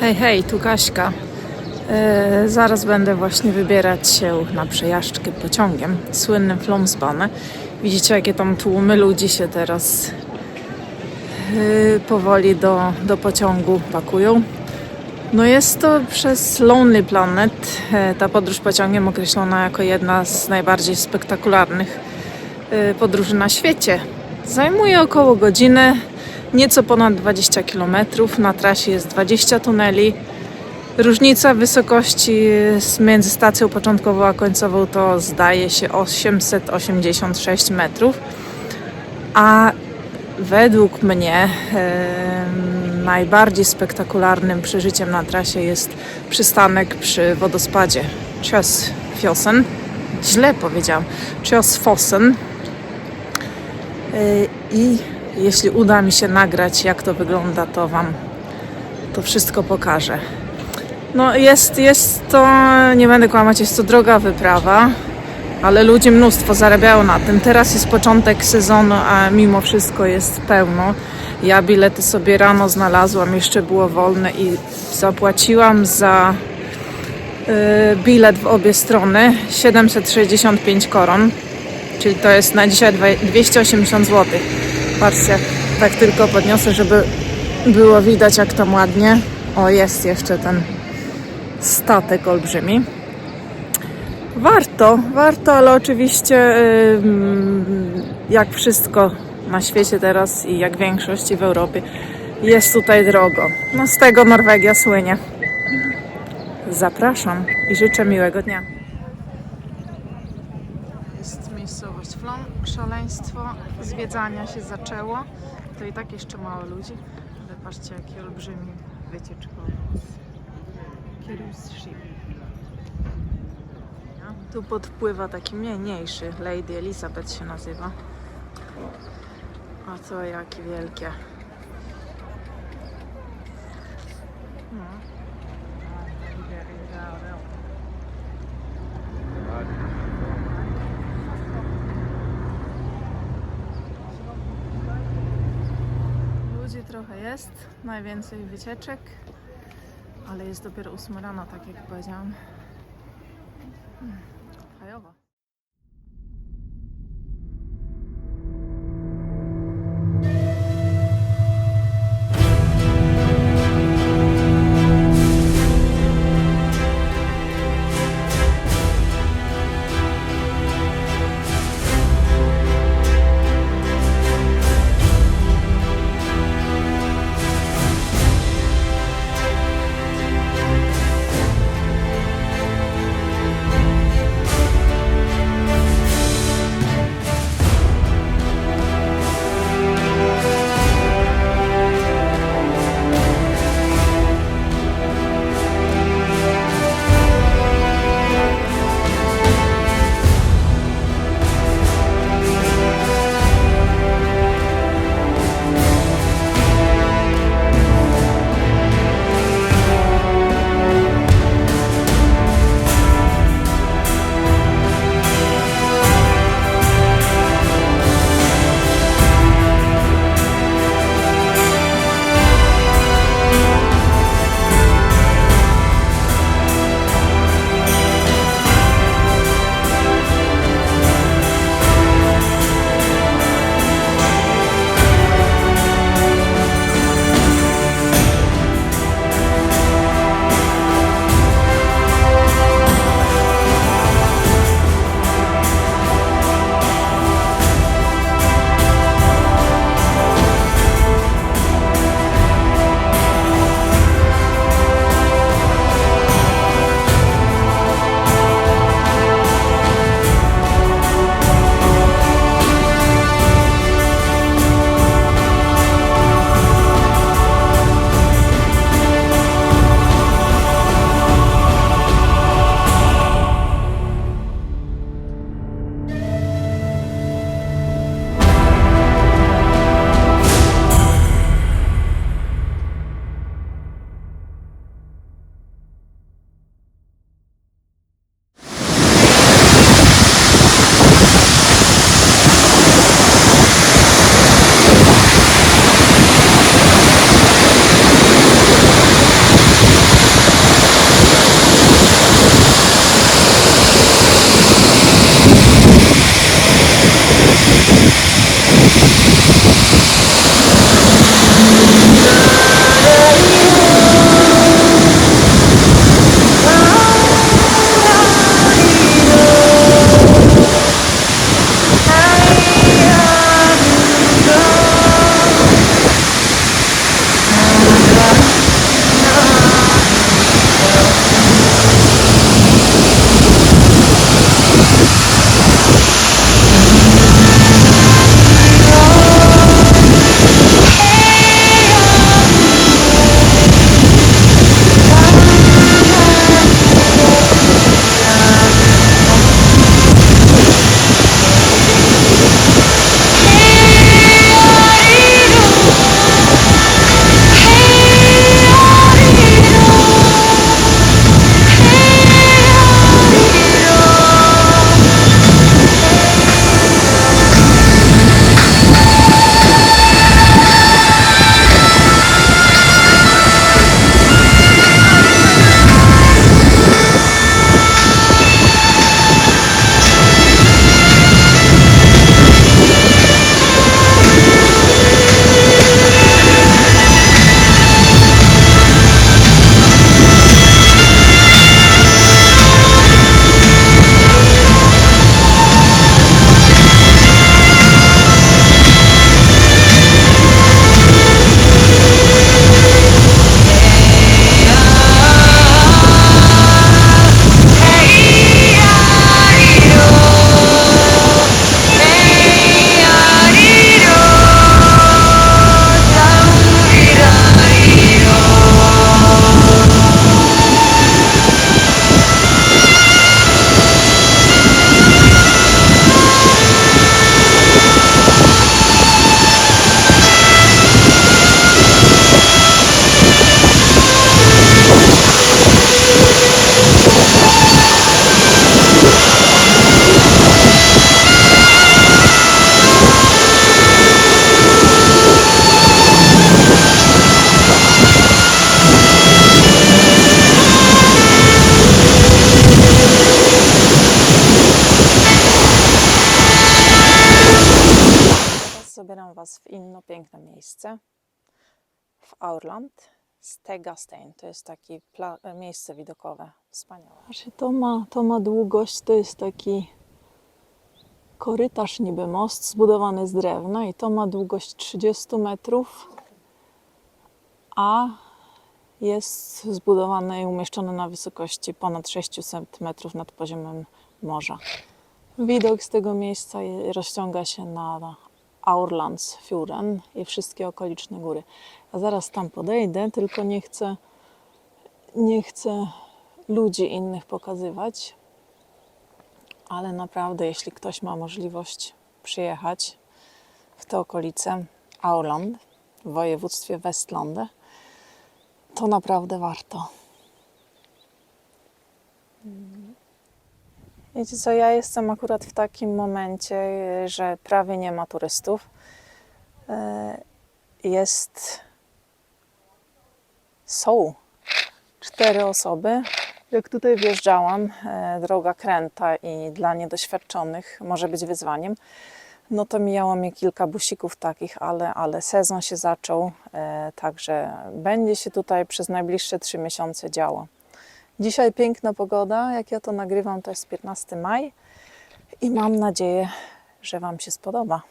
Hej, hej, tu Kaśka. E, zaraz będę właśnie wybierać się na przejażdżkę pociągiem, słynnym Flomsbane. Widzicie, jakie tam tłumy ludzi się teraz e, powoli do, do pociągu pakują. No jest to przez Lonely Planet, e, ta podróż pociągiem określona jako jedna z najbardziej spektakularnych e, podróży na świecie. Zajmuje około godziny, nieco ponad 20 km. Na trasie jest 20 tuneli. Różnica wysokości między stacją początkową a końcową to zdaje się 886 metrów. A według mnie em, najbardziej spektakularnym przeżyciem na trasie jest przystanek przy wodospadzie Fjosen. Źle powiedziałam. Tjös Fossen. Y, I jeśli uda mi się nagrać, jak to wygląda, to Wam to wszystko pokażę. No jest, jest to, nie będę kłamać, jest to droga wyprawa, ale ludzie mnóstwo zarabiają na tym. Teraz jest początek sezonu, a mimo wszystko jest pełno. Ja bilety sobie rano znalazłam, jeszcze było wolne i zapłaciłam za y, bilet w obie strony 765 koron czyli to jest na dzisiaj dwa- 280 zł. Patrzcie, tak tylko podniosę, żeby było widać jak tam ładnie. O, jest jeszcze ten statek olbrzymi. Warto, warto, ale oczywiście jak wszystko na świecie teraz i jak większość i w Europie jest tutaj drogo. No z tego Norwegia słynie. Zapraszam i życzę miłego dnia. Jest miejscowość Flom. Szaleństwo zwiedzania się zaczęło. To i tak jeszcze mało ludzi, ale patrzcie jaki olbrzymi wycieczkowy. Cruise ship. Tu podpływa taki mniejszy, Lady Elizabeth się nazywa. A to jakie wielkie. No. Ludzi trochę jest, najwięcej wycieczek, ale jest dopiero 8 rano, tak jak powiedziałam. Miejsce w Aurland. Stegastein to jest takie pla- miejsce widokowe. Wspaniałe. Znaczy to, ma, to ma długość, to jest taki korytarz, niby most zbudowany z drewna i to ma długość 30 metrów, a jest zbudowane i umieszczone na wysokości ponad 600 metrów nad poziomem morza. Widok z tego miejsca rozciąga się na Aurlandsfjorden i wszystkie okoliczne góry. A zaraz tam podejdę, tylko nie chcę, nie chcę ludzi innych pokazywać, ale naprawdę, jeśli ktoś ma możliwość przyjechać w te okolice Aurland w województwie Westlandy, to naprawdę warto. Wiecie co, ja jestem akurat w takim momencie, że prawie nie ma turystów. E, Jest. Są cztery osoby. Jak tutaj wjeżdżałam, e, droga kręta i dla niedoświadczonych może być wyzwaniem. No to mijało mnie kilka busików takich, ale, ale sezon się zaczął, e, także będzie się tutaj przez najbliższe trzy miesiące działo. Dzisiaj piękna pogoda, jak ja to nagrywam, to jest 15 maj i mam nadzieję, że Wam się spodoba.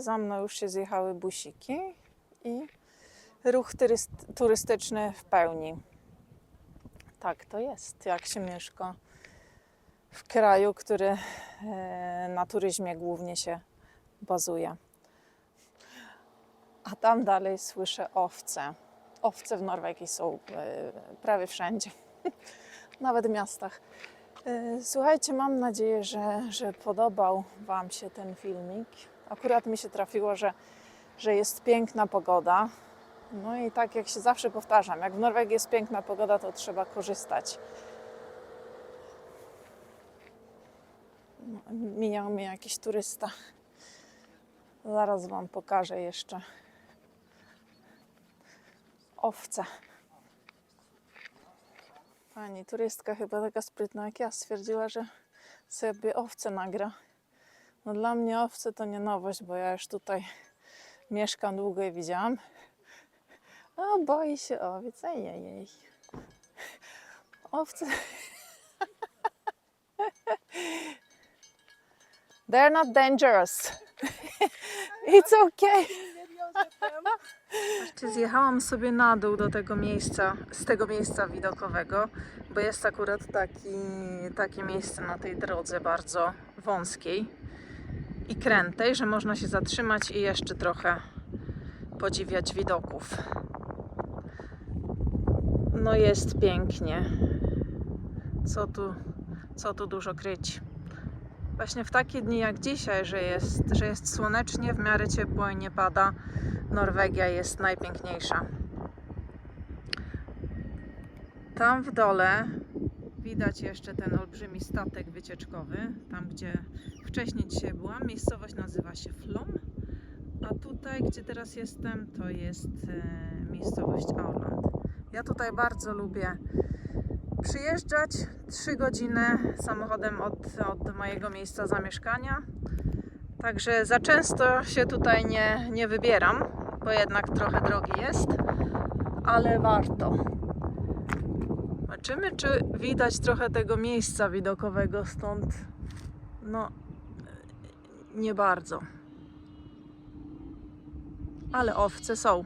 Za mną już się zjechały busiki i ruch turyst- turystyczny w pełni. Tak to jest, jak się mieszka w kraju, który e, na turyzmie głównie się bazuje. A tam dalej słyszę owce. Owce w Norwegii są e, prawie wszędzie, nawet w miastach. E, Słuchajcie, mam nadzieję, że, że podobał Wam się ten filmik. Akurat mi się trafiło, że, że jest piękna pogoda. No i tak jak się zawsze powtarzam, jak w Norwegii jest piękna pogoda, to trzeba korzystać. No, Mijał mnie jakiś turysta. Zaraz Wam pokażę jeszcze owce. Pani turystka chyba taka sprytna jak ja stwierdziła, że sobie owce nagra. No dla mnie owce to nie nowość, bo ja już tutaj mieszkam długo i widziałam. O, boi się owiec. Ejejej. Owce. They're not dangerous. It's okay. Zjechałam sobie na dół do tego miejsca, z tego miejsca widokowego, bo jest akurat taki, takie miejsce na tej drodze bardzo wąskiej i krętej, że można się zatrzymać i jeszcze trochę podziwiać widoków. No jest pięknie. Co tu, co tu dużo kryć. Właśnie w takie dni jak dzisiaj, że jest, że jest słonecznie, w miarę ciepło i nie pada, Norwegia jest najpiękniejsza. Tam w dole widać jeszcze ten olbrzymi statek wycieczkowy, tam gdzie wcześniej dzisiaj byłam. Miejscowość nazywa się Flom, a tutaj, gdzie teraz jestem, to jest e, miejscowość Auland. Ja tutaj bardzo lubię przyjeżdżać 3 godziny samochodem od, od mojego miejsca zamieszkania. Także za często się tutaj nie, nie wybieram, bo jednak trochę drogi jest, ale warto. Zobaczymy, czy widać trochę tego miejsca widokowego stąd. No, nie bardzo. Ale owce są.